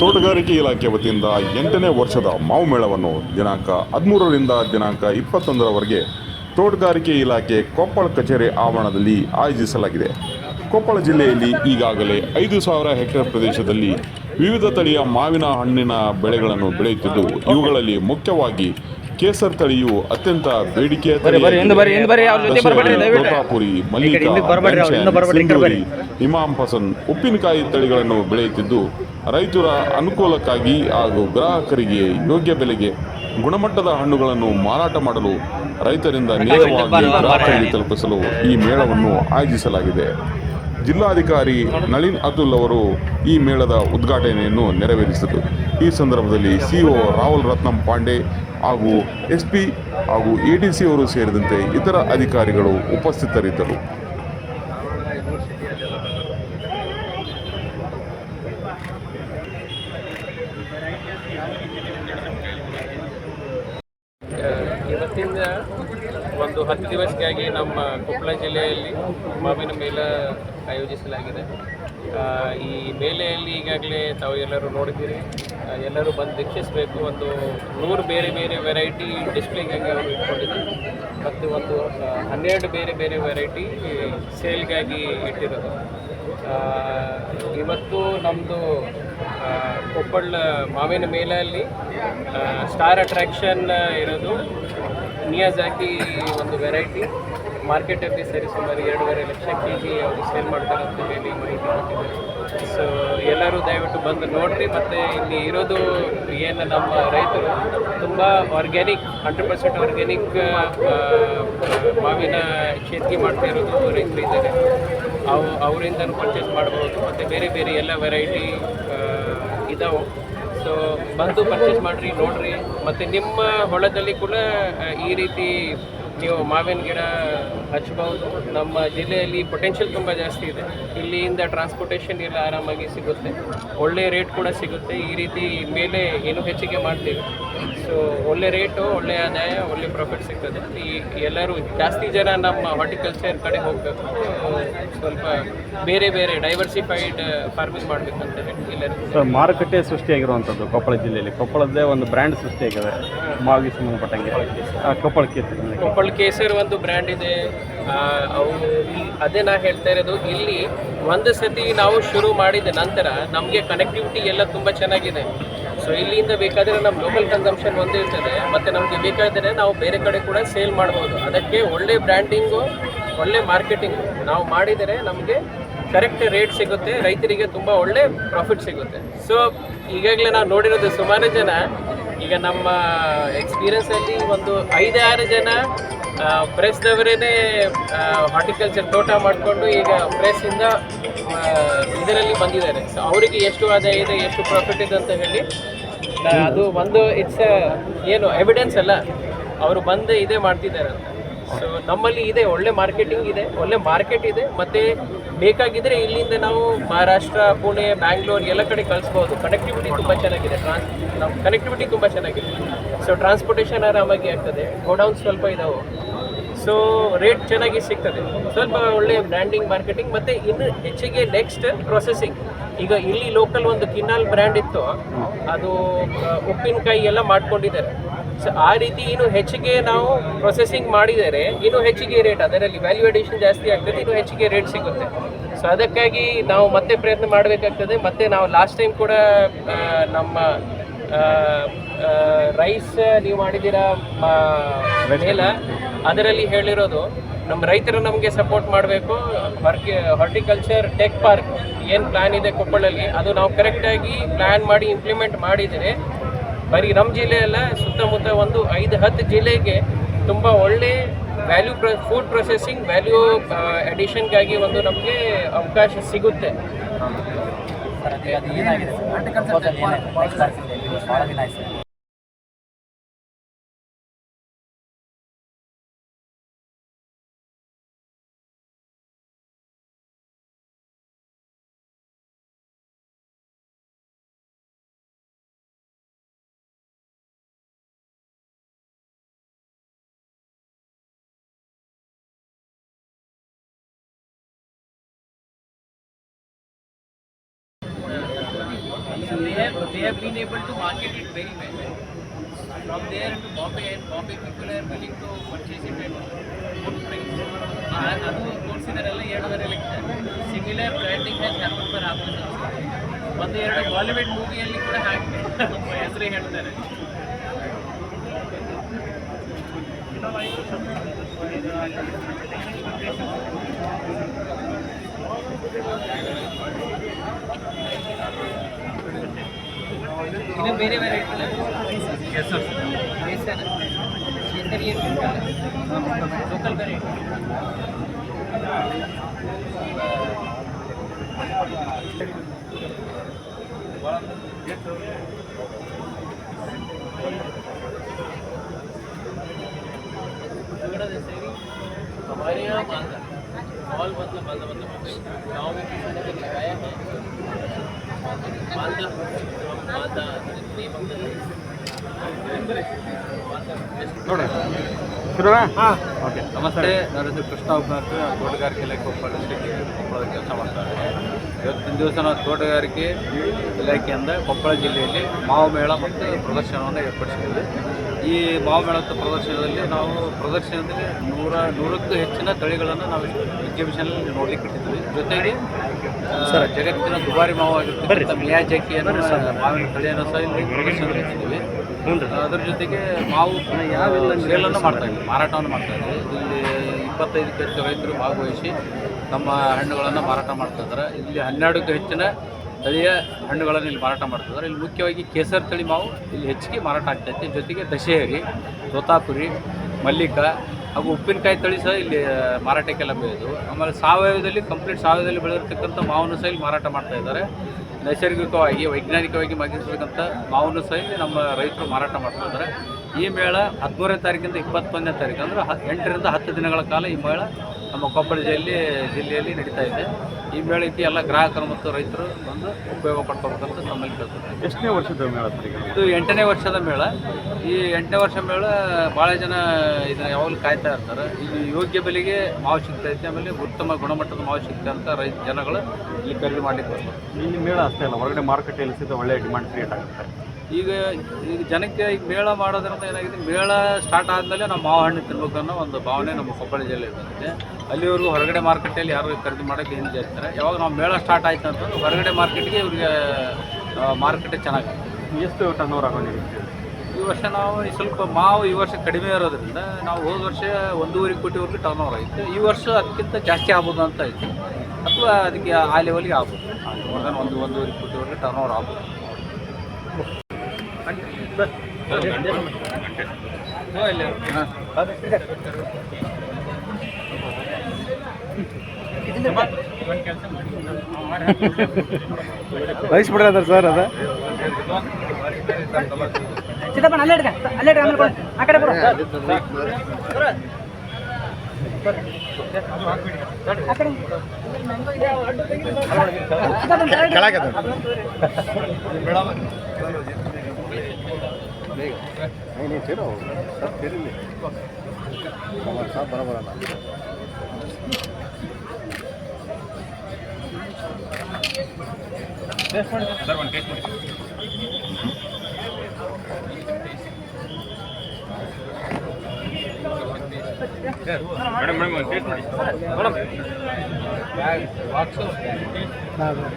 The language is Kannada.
ತೋಟಗಾರಿಕೆ ಇಲಾಖೆ ವತಿಯಿಂದ ಎಂಟನೇ ವರ್ಷದ ಮಾವು ಮೇಳವನ್ನು ದಿನಾಂಕ ಹದಿಮೂರರಿಂದ ದಿನಾಂಕ ಇಪ್ಪತ್ತೊಂದರವರೆಗೆ ತೋಟಗಾರಿಕೆ ಇಲಾಖೆ ಕೊಪ್ಪಳ ಕಚೇರಿ ಆವರಣದಲ್ಲಿ ಆಯೋಜಿಸಲಾಗಿದೆ ಕೊಪ್ಪಳ ಜಿಲ್ಲೆಯಲ್ಲಿ ಈಗಾಗಲೇ ಐದು ಸಾವಿರ ಹೆಕ್ಟೇರ್ ಪ್ರದೇಶದಲ್ಲಿ ವಿವಿಧ ತಳಿಯ ಮಾವಿನ ಹಣ್ಣಿನ ಬೆಳೆಗಳನ್ನು ಬೆಳೆಯುತ್ತಿದ್ದು ಇವುಗಳಲ್ಲಿ ಮುಖ್ಯವಾಗಿ ಕೇಸರ್ ತಳಿಯು ಅತ್ಯಂತ ಬೇಡಿಕೆಯ. ತೋತಾಪುರಿ ಕಡೆ ಮಲ್ಲಿಕಾ. ಇಮಾಮ್ ಪಸಂದ್ ಉಪ್ಪಿನಕಾಯಿ ತಳಿಗಳನ್ನು ಬೆಳೆಯುತ್ತಿದ್ದು ರೈತರ ಅನುಕೂಲಕ್ಕಾಗಿ ಹಾಗೂ ಗ್ರಾಹಕರಿಗೆ ಯೋಗ್ಯ ಬೆಲೆಗೆ ಗುಣಮಟ್ಟದ ಹಣ್ಣುಗಳನ್ನು ಮಾರಾಟ ಮಾಡಲು ರೈತರಿಂದ ನೇರವಾಗಿ ಗ್ರಾಹಕರಿಗೆ ತಲುಪಿಸಲು ಈ ಮೇಳವನ್ನು ಆಯೋಜಿಸಲಾಗಿದೆ. ಜಿಲ್ಲಾಧಿಕಾರಿ ನಳಿನ್ ಅತುಲ್ ಅವರು ಈ ಮೇಳದ ಉದ್ಘಾಟನೆಯನ್ನು ನೆರವೇರಿಸಿದರು. ಈ ಸಂದರ್ಭದಲ್ಲಿ ಸಿಒ ರಾಹುಲ್ ರತ್ನಂ ಪಾಂಡೆ ಹಾಗೂ ಎಸ್ ಪಿ ಹಾಗೂ ಎ ಡಿ ಸಿ ಅವರು ಸೇರಿದಂತೆ ಇತರ ಅಧಿಕಾರಿಗಳು ಉಪಸ್ಥಿತರಿದ್ದರು. ಒಂದು ಹತ್ತು ದಿವಸಕ್ಕಾಗಿ ನಮ್ಮ ಕೊಪ್ಪಳ ಜಿಲ್ಲೆಯಲ್ಲಿ ಮಾವಿನ ಮೇಳ ಆಯೋಜಿಸಲಾಗಿದೆ. ಈ ಮೇಲೆಯಲ್ಲಿ ಈಗಾಗಲೇ ತಾವು ಎಲ್ಲರೂ ನೋಡಿದ್ದೀರಿ. ಎಲ್ಲರೂ ಬಂದು ವೀಕ್ಷಿಸಬೇಕು. ಒಂದು ನೂರು ಬೇರೆ ಬೇರೆ ವೆರೈಟಿ ಡಿಸ್ಪ್ಲೇಗಾಗಿ ಅವರು ಇಟ್ಕೊಂಡಿದ್ದಾರೆ. ಮತ್ತು ಒಂದು ಹನ್ನೆರಡು ಬೇರೆ ಬೇರೆ ವೆರೈಟಿ ಸೇಲ್ಗಾಗಿ ಇಟ್ಟಿರೋದು. ಇವತ್ತು ನಮ್ಮದು ಕೊಪ್ಪಳ ಮಾವಿನ ಮೇಲಲ್ಲಿ ಸ್ಟಾರ್ ಅಟ್ರಾಕ್ಷನ್ ಇರೋದು ನಿಯಾಜಾಕಿ ಒಂದು ವೆರೈಟಿ. ಮಾರ್ಕೆಟಲ್ಲಿ ಸರಿ ಸುಮಾರು ಎರಡೂವರೆ ಲಕ್ಷ ಕೆ ಜಿ ಅವರು ಸೇಲ್ ಮಾಡ್ತಾರೆ ಅಂತ ಹೇಳಿ ಮಾಹಿತಿ ಕೊಟ್ಟಿದ್ದಾರೆ. ಸೊ ಎಲ್ಲರೂ ದಯವಿಟ್ಟು ಬಂದು ನೋಡ್ರಿ, ಮತ್ತು ಇಲ್ಲಿ ಇರೋದು ಏನು ನಮ್ಮ ರೈತರು, ತುಂಬ ಆರ್ಗ್ಯಾನಿಕ್ ಹಂಡ್ರೆಡ್ ಪರ್ಸೆಂಟ್ ಆರ್ಗ್ಯಾನಿಕ್ ಮಾವಿನ ಶೇತಿ ಮಾಡ್ತಾ ಇರೋದು ರೈತರು ಇದ್ದಾರೆ. ಅವು, ಅವರಿಂದನೂ ಪರ್ಚೇಸ್ ಮಾಡ್ಬೋದು, ಮತ್ತು ಬೇರೆ ಬೇರೆ ಎಲ್ಲ ವೆರೈಟಿ ಇದಾವೆ. ಸೊ ಬಂದು ಪರ್ಚೇಸ್ ಮಾಡಿರಿ ನೋಡಿರಿ. ಮತ್ತು ನಿಮ್ಮ ಹೊಲದಲ್ಲಿ ಕೂಡ ಈ ರೀತಿ ನೀವು ಮಾವಿನ ಗಿಡ ಹಚ್ಬೋದು ನಮ್ಮ ಜಿಲ್ಲೆಯಲ್ಲಿ ಪೊಟೆನ್ಷಿಯಲ್ ತುಂಬ ಜಾಸ್ತಿ ಇದೆ. ಇಲ್ಲಿಂದ ಟ್ರಾನ್ಸ್ಪೋರ್ಟೇಷನ್ ಎಲ್ಲ ಆರಾಮಾಗಿ ಸಿಗುತ್ತೆ. ಒಳ್ಳೆ ರೇಟ್ ಕೂಡ ಸಿಗುತ್ತೆ. ಈ ರೀತಿ ಮೇಲೆ ಏನು ಹೆಚ್ಚಿಗೆ ಮಾಡ್ತೀವಿ. ಸೊ ಒಳ್ಳೆ ರೇಟು ಒಳ್ಳೆ ಆದಾಯ ಒಳ್ಳೆ ಪ್ರಾಫಿಟ್ ಸಿಗ್ತದೆ. ಈ ಎಲ್ಲರೂ ಜಾಸ್ತಿ ಜನ ನಮ್ಮ ಹಾರ್ಟಿಕಲ್ಚರ್ ಕಡೆ ಹೋಗಬೇಕು. ಸ್ವಲ್ಪ ಬೇರೆ ಬೇರೆ ಡೈವರ್ಸಿಫೈಡ್ ಫಾರ್ಮಿಂಗ್ ಮಾಡಬೇಕಂತ ಹೇಳಿ ಎಲ್ಲರಿಗೂ. ಸರ್ ಮಾರುಕಟ್ಟೆ ಸೃಷ್ಟಿಯಾಗಿರುವಂಥದ್ದು ಕೊಪ್ಪಳ ಜಿಲ್ಲೆಯಲ್ಲಿ. ಕೊಪ್ಪಳದ್ದೇ ಒಂದು ಬ್ರ್ಯಾಂಡ್ ಸೃಷ್ಟಿಯಾಗಿದೆ. ಮಾವಿಗೆ ಸಂಬಂಧಪಟ್ಟಂಗೆ ಕೊಪ್ಪಳ ಕೇಸರಿ. ಕೊಪ್ಪಳ ಕೇಸರಿ. ಒಂದು ಬ್ರ್ಯಾಂಡ್ ಇದೆ. ಅದೇ ನಾ ಹೇಳ್ತಾ ಇರೋದು, ಇಲ್ಲಿ ಒಂದು ಸತಿ ನಾವು ಶುರು ಮಾಡಿದ ನಂತರ ನಮಗೆ ಕನೆಕ್ಟಿವಿಟಿ ಎಲ್ಲ ತುಂಬ ಚೆನ್ನಾಗಿದೆ. ಸೊ ಇಲ್ಲಿಂದ ಬೇಕಾದರೆ ನಮ್ಮ ಲೋಕಲ್ ಕನ್ಸಂಪ್ಷನ್ ಒಂದೇ ಇರ್ತದೆ, ಮತ್ತು ನಮಗೆ ಬೇಕಾದರೆ ನಾವು ಬೇರೆ ಕಡೆ ಕೂಡ ಸೇಲ್ ಮಾಡ್ಬೋದು. ಅದಕ್ಕೆ ಒಳ್ಳೆ ಬ್ರ್ಯಾಂಡಿಂಗು ಒಳ್ಳೆ ಮಾರ್ಕೆಟಿಂಗು ನಾವು ಮಾಡಿದರೆ ನಮಗೆ ಕರೆಕ್ಟ್ ರೇಟ್ ಸಿಗುತ್ತೆ, ರೈತರಿಗೆ ತುಂಬ ಒಳ್ಳೆ ಪ್ರಾಫಿಟ್ ಸಿಗುತ್ತೆ. ಸೊ ಈಗಾಗಲೇ ನಾವು ನೋಡಿರೋದು ಸುಮಾರು ಜನ ಈಗ ನಮ್ಮ ಎಕ್ಸ್ಪೀರಿಯನ್ಸಲ್ಲಿ ಒಂದು ಐದಾರು ಜನ ಪ್ರೆಸ್ದವರೇ ಹಾರ್ಟಿಕಲ್ಚರ್ ತೋಟ ಮಾಡಿಕೊಂಡು ಈಗ ಪ್ರೆಸ್ಸಿಂದ ಇದರಲ್ಲಿ ಬಂದಿದ್ದಾರೆ. ಸೊ ಅವರಿಗೆ ಎಷ್ಟು ಆದಾಯ ಇದೆ, ಎಷ್ಟು ಪ್ರಾಫಿಟ್ ಇದೆ ಅಂತ ಹೇಳಿ ಅದು ಒಂದು ಇಟ್ಸ್ ಏನು ಎವಿಡೆನ್ಸ್ ಅಲ್ಲ. ಅವರು ಬಂದು ಇದೇ ಮಾಡ್ತಿದ್ದಾರೆ ಅಂತ. ಸೊ ನಮ್ಮಲ್ಲಿ ಇದೆ, ಒಳ್ಳೆ ಮಾರ್ಕೆಟಿಂಗ್ ಇದೆ, ಒಳ್ಳೆ ಮಾರ್ಕೆಟ್ ಇದೆ, ಮತ್ತು ಬೇಕಾಗಿದ್ದರೆ ಇಲ್ಲಿಂದ ನಾವು ಮಹಾರಾಷ್ಟ್ರ, ಪುಣೆ, ಬ್ಯಾಂಗ್ಳೂರ್ ಎಲ್ಲ ಕಡೆ ಕಳಿಸ್ಬೋದು. ಕನೆಕ್ಟಿವಿಟಿ ತುಂಬ ಚೆನ್ನಾಗಿದೆ ಟ್ರಾನ್ಸ್ ನಮ್ಮ ಕನೆಕ್ಟಿವಿಟಿ ತುಂಬ ಚೆನ್ನಾಗಿದೆ. ಸೊ ಟ್ರಾನ್ಸ್ಪೋರ್ಟೇಷನ್ ಆರಾಮಾಗಿ ಆಗ್ತದೆ. ಗೋಡೌನ್ ಸ್ವಲ್ಪ ಇದಾವೆ. ಸೊ ರೇಟ್ ಚೆನ್ನಾಗಿ ಸಿಗ್ತದೆ. ಸ್ವಲ್ಪ ಒಳ್ಳೆ ಬ್ರ್ಯಾಂಡಿಂಗ್ ಮಾರ್ಕೆಟಿಂಗ್ ಮತ್ತು ಇನ್ನು ಹೆಚ್ಚಿಗೆ ನೆಕ್ಸ್ಟ್ ಪ್ರೊಸೆಸಿಂಗ್ ಈಗ ಇಲ್ಲಿ ಲೋಕಲ್ ಒಂದು ಕಿನ್ನಾಲ್ ಬ್ರ್ಯಾಂಡ್ ಇತ್ತು. ಅದು ಉಪ್ಪಿನಕಾಯಿ ಎಲ್ಲ ಮಾಡ್ಕೊಂಡಿದ್ದಾರೆ. ಸೊ ಆ ರೀತಿ ಇನ್ನು ಹೆಚ್ಚಿಗೆ ನಾವು ಪ್ರೊಸೆಸಿಂಗ್ ಮಾಡಿದರೆ ಇನ್ನು ಹೆಚ್ಚಿಗೆ ರೇಟ್ ಅದರಲ್ಲಿ ವ್ಯಾಲ್ಯೂ ಅಡಿಷನ್ ಜಾಸ್ತಿ ಆಗ್ತದೆ, ಇನ್ನು ಹೆಚ್ಚಿಗೆ ರೇಟ್ ಸಿಗುತ್ತೆ. ಸೊ ಅದಕ್ಕಾಗಿ ನಾವು ಮತ್ತೆ ಪ್ರಯತ್ನ ಮಾಡಬೇಕಾಗ್ತದೆ. ಮತ್ತು ನಾವು ಲಾಸ್ಟ್ ಟೈಮ್ ಕೂಡ ನಮ್ಮ ರೈಸ್ ನೀವು ಮಾಡಿದ್ದೀರಾ ಮೇಲ? ಅದರಲ್ಲಿ ಹೇಳಿರೋದು, ನಮ್ಮ ರೈತರು ನಮಗೆ ಸಪೋರ್ಟ್ ಮಾಡಬೇಕು. ಹಾರ್ಟಿಕಲ್ಚರ್ ಟೆಕ್ ಪಾರ್ಕ್ ಏನು ಪ್ಲ್ಯಾನ್ ಇದೆ ಕೊಪ್ಪಳಲ್ಲಿ, ಅದು ನಾವು ಕರೆಕ್ಟಾಗಿ ಪ್ಲ್ಯಾನ್ ಮಾಡಿ ಇಂಪ್ಲಿಮೆಂಟ್ ಮಾಡಿದರೆ ಬರೀ ನಮ್ಮ ಜಿಲ್ಲೆಯಲ್ಲ ಸುತ್ತಮುತ್ತ ಒಂದು ಐದು ಹತ್ತು ಜಿಲ್ಲೆಗೆ ತುಂಬ ಒಳ್ಳೆ ವ್ಯಾಲ್ಯೂ ಪ್ರ ಫುಡ್ ಪ್ರೊಸೆಸಿಂಗ್ ವ್ಯಾಲ್ಯೂ ಅಡಿಷನ್ಗಾಗಿ ಒಂದು ನಮಗೆ ಅವಕಾಶ ಸಿಗುತ್ತೆ. ಏನಾಗಿದೆ? have been able to market it very well. From there to Bombay, and Bombay people are willing to purchase it at good price. ಆ, ಅದು ತೋರಿಸಿದಾರಲ್ಲ ಎರಡೂವರೆ lakh similar branding has happen for Apple ಒಂದು ಎರಡು ಬಾಲಿವುಡ್ ಮೂವಿಯಲ್ಲಿ ಕೂಡ ಹಾಗೆ ಹೆಸರೇ ಹೇಳ್ತಾರೆ ಇನ್ನು ಬೇರೆ ಬೇರೆ ಕೇಸರ್ ಕೇಸರ್ ಕೇಸರಿ ಲೋಕಲ್ ವೆರೈಟಿ हमारे यहाँ मालदा ऑल मतलब मालदा मतलब गाँव में किसी ने भी लगाया है ಓಕೆ. ನಮಸ್ತೆ. ನನ್ನ ಹೆಸರು ಕೃಷ್ಣ ಉಪನಾಥ್ ತೋಟಗಾರಿಕೆ ಇಲಾಖೆ ಕೊಪ್ಪಳ ಡಿಸ್ಟ್ರಿಕ್ಟ್ ಕೊಪ್ಪಳ ಕೆಲಸ ಮಾಡ್ತಾರೆ ಇವತ್ತಿನ ದಿವಸ ನಾವು ತೋಟಗಾರಿಕೆ ಇಲಾಖೆಯಿಂದ ಕೊಪ್ಪಳ ಜಿಲ್ಲೆಯಲ್ಲಿ ಮಾವು ಮೇಳ ಮತ್ತು ಪ್ರದರ್ಶನವನ್ನು ಏರ್ಪಡಿಸಿದ್ದೀವಿ. ಈ ಮಾವು ಮೇಳ ಪ್ರದರ್ಶನದಲ್ಲಿ ನಾವು ಪ್ರದರ್ಶನದಲ್ಲಿ ನೂರ ನೂರಕ್ಕೂ ಹೆಚ್ಚಿನ ತಳಿಗಳನ್ನು ನಾವು ಎಕ್ಸಿಬಿಷನಲ್ಲಿ ನೋಡ್ಲಿಕ್ಕೆ ಇಟ್ಟಿದ್ದೀವಿ ಜೊತೆಗೆ ಸರ್. ಜಗತ್ತಿನ ದುಬಾರಿ ಮಾವು ಆಗಿರ್ತಕ್ಕಂಥ ಮಿಯಾಜಾಕಿಯನ್ನು ಮಾವಿನ ತಳಿಯನ್ನು ಸಹ ಇಲ್ಲಿ ಪ್ರದರ್ಶನದಲ್ಲಿ ಇಟ್ಟಿದ್ದೀವಿ. ಅದರ ಜೊತೆಗೆ ಮಾವು ಯಾವೆಲ್ಲ ಸೇಲನ್ನು ಮಾಡ್ತಾ ಇದ್ದೀವಿ. ಮಾರಾಟವನ್ನು ಮಾಡ್ತಾ ಇದ್ದೀವಿ. ಇಲ್ಲಿ ಇಪ್ಪತ್ತೈದಕ್ಕೂ ಹೆಚ್ಚು ರೈತರು ಭಾಗವಹಿಸಿ ತಮ್ಮ ಹಣ್ಣುಗಳನ್ನು ಮಾರಾಟ ಮಾಡ್ತಾ ಇದ್ದಾರೆ. ಇಲ್ಲಿ ಹನ್ನೆರಡಕ್ಕೂ ಹೆಚ್ಚಿನ ತಳಿಯ ಹಣ್ಣುಗಳನ್ನು ಇಲ್ಲಿ ಮಾರಾಟ ಮಾಡ್ತಿದ್ದಾರೆ. ಇಲ್ಲಿ ಮುಖ್ಯವಾಗಿ ಕೇಸರ್ ತಳಿ ಮಾವು ಇಲ್ಲಿ ಹೆಚ್ಚಿಗೆ ಮಾರಾಟ ಆಗ್ತೈತೆ ಜೊತೆಗೆ ದಶೇರಿ ತೋತಾಪುರಿ ಮಲ್ಲಿಕ ಹಾಗೂ ಉಪ್ಪಿನಕಾಯಿ ತಳಿ ಸಹ ಇಲ್ಲಿ ಮಾರಾಟಕ್ಕೆ ಲಭ್ಯ ಇದು ಆಮೇಲೆ ಸಾವಯವದಲ್ಲಿ ಕಂಪ್ಲೀಟ್ ಸಾವಯವದಲ್ಲಿ ಬೆಳೆದಿರ್ತಕ್ಕಂಥ ಮಾವನ್ನು ಸಹ ಇಲ್ಲಿ ಮಾರಾಟ ಮಾಡ್ತಾ ಇದ್ದಾರೆ. ನೈಸರ್ಗಿಕವಾಗಿ, ವೈಜ್ಞಾನಿಕವಾಗಿ ಮಗಿಸಿರ್ತಕ್ಕಂಥ ಮಾವನ್ನು ಸಹ ಇಲ್ಲಿ ನಮ್ಮ ರೈತರು ಮಾರಾಟ ಮಾಡ್ತಾ ಇದ್ದಾರೆ. ಈ ಮೇಳ ಹದಿಮೂರನೇ ತಾರೀಕಿಂದ ಇಪ್ಪತ್ತೊಂದನೇ ತಾರೀಕು, ಅಂದರೆ ಹ, ಎಂಟರಿಂದ ಹತ್ತು ದಿನಗಳ ಕಾಲ ಈ ಮೇಳ ನಮ್ಮ ಕೊಪ್ಪಳ ಜಿಲ್ಲೆ ಜಿಲ್ಲೆಯಲ್ಲಿ ನಡೀತಾ ಇದೆ. ಈ ಮೇಳಕ್ಕೆ ಎಲ್ಲ ಗ್ರಾಹಕರು ಮತ್ತು ರೈತರು ಬಂದು ಉಪಯೋಗ ಪಡ್ಕೊಬೇಕಂತ ನಮ್ಮಲ್ಲಿ ಕೇಳ್ತಾರೆ. ಎಷ್ಟನೇ ವರ್ಷದ ಮೇಳ ಇದು ಎಂಟನೇ ವರ್ಷದ ಮೇಳ. ಈ ಎಂಟನೇ ವರ್ಷ ಮೇಳ ಭಾಳ ಜನ ಇದನ್ನ ಯಾವಾಗಲೂ ಕಾಯ್ತಾ ಇರ್ತಾರೆ. ಇಲ್ಲಿ ಯೋಗ್ಯ ಬೆಲೆಗೆ ಮಾವು ಸಿಗ್ತಾ ಇದೆ ಆಮೇಲೆ ಉತ್ತಮ ಗುಣಮಟ್ಟದ ಮಾವು ಸಿಗ್ತಾ ಅಂತ ರೈತ ಜನಗಳು ಇಲ್ಲಿ ಖರೀದಿ ಮಾಡ್ಲಿಕ್ಕೆ ಬರ್ತಾರೆ. ಇಲ್ಲಿ ಮೇಳ ಅಷ್ಟೇ ಅಲ್ಲ ಹೊರಗಡೆ ಮಾರುಕಟ್ಟೆಯಲ್ಲಿ ಸಿದ್ಧ ಒಳ್ಳೆಯ ಡಿಮಾಂಡ್ ಕ್ರಿಯೇಟ್ ಆಗುತ್ತೆ. ಈಗ ಈಗ ಜನಕ್ಕೆ ಈಗ ಮೇಳ ಮಾಡೋದ್ರಿಂದ ಏನಾಗಿದೆ? ಮೇಳ ಸ್ಟಾರ್ಟ್ ಆದಮೇಲೆ ನಾವು ಮಾವು ಹಣ್ಣು ತಿನ್ಬೇಕು ಅನ್ನೋ ಒಂದು ಭಾವನೆ ನಮ್ಮ ಕೊಪ್ಪಳ ಜಿಲ್ಲೆ ಬಂದಿದೆ. ಅಲ್ಲಿವರೆಗೂ ಹೊರಗಡೆ ಮಾರ್ಕೆಟಲ್ಲಿ ಯಾರು ಖರೀದಿ ಮಾಡೋಕ್ಕೆ ಏನು ಜಾಸ್ತಾರೆ ಯಾವಾಗ ನಾವು ಮೇಳ ಸ್ಟಾರ್ಟ್ ಆಯ್ತು ಅಂತಂದ್ರೆ ಹೊರಗಡೆ ಮಾರ್ಕೆಟ್ಗೆ ಇವ್ರಿಗೆ ಮಾರ್ಕೆಟೇ ಚೆನ್ನಾಗಿ ಎಷ್ಟು ಟರ್ನ್ ಓವರ್ ಆಗೋದಿದೆ ಈ ವರ್ಷ ನಾವು ಈ ಸ್ವಲ್ಪ ಮಾವು ಈ ವರ್ಷ ಕಡಿಮೆ ಇರೋದ್ರಿಂದ ನಾವು ಹೋದ ವರ್ಷ ಒಂದೂವರೆ ಕೋಟಿವರೆಗೂ ಟರ್ನ್ ಓವರ್ ಆಯಿತು. ಈ ವರ್ಷ ಅದಕ್ಕಿಂತ ಜಾಸ್ತಿ ಆಗ್ಬೋದು ಅಂತ ಐತಿ. ಅಥವಾ ಅದಕ್ಕೆ ಆ ಲೆವೆಲ್ಗೆ ಆಗ್ಬೋದು. ಮೋರ್ ದನ್ ಒಂದು ಒಂದೂವರೆ ಕೋಟಿವರೆಗೆ ಟರ್ನ್ ಓವರ್ ಆಗ್ಬೋದು. ಕಳಿಸ್ಬಿಡ್ರಿ ಸರ್ ಅದ? ಚಿಕ್ಕಪ್ಪನ ಅಲ್ಲೇ ಇಡ್ಕ ಅಲ್ಲೇ ಇಡ್ಕ ಆಮೇಲೆ ಕೊಡು. नहीं नहीं ठहरो सब फिर ले हमारे साथ बराबर आना sir one gate madam madam taste ಮಾಡಿ மேடம் வாட்ஸ்அப் மேடம்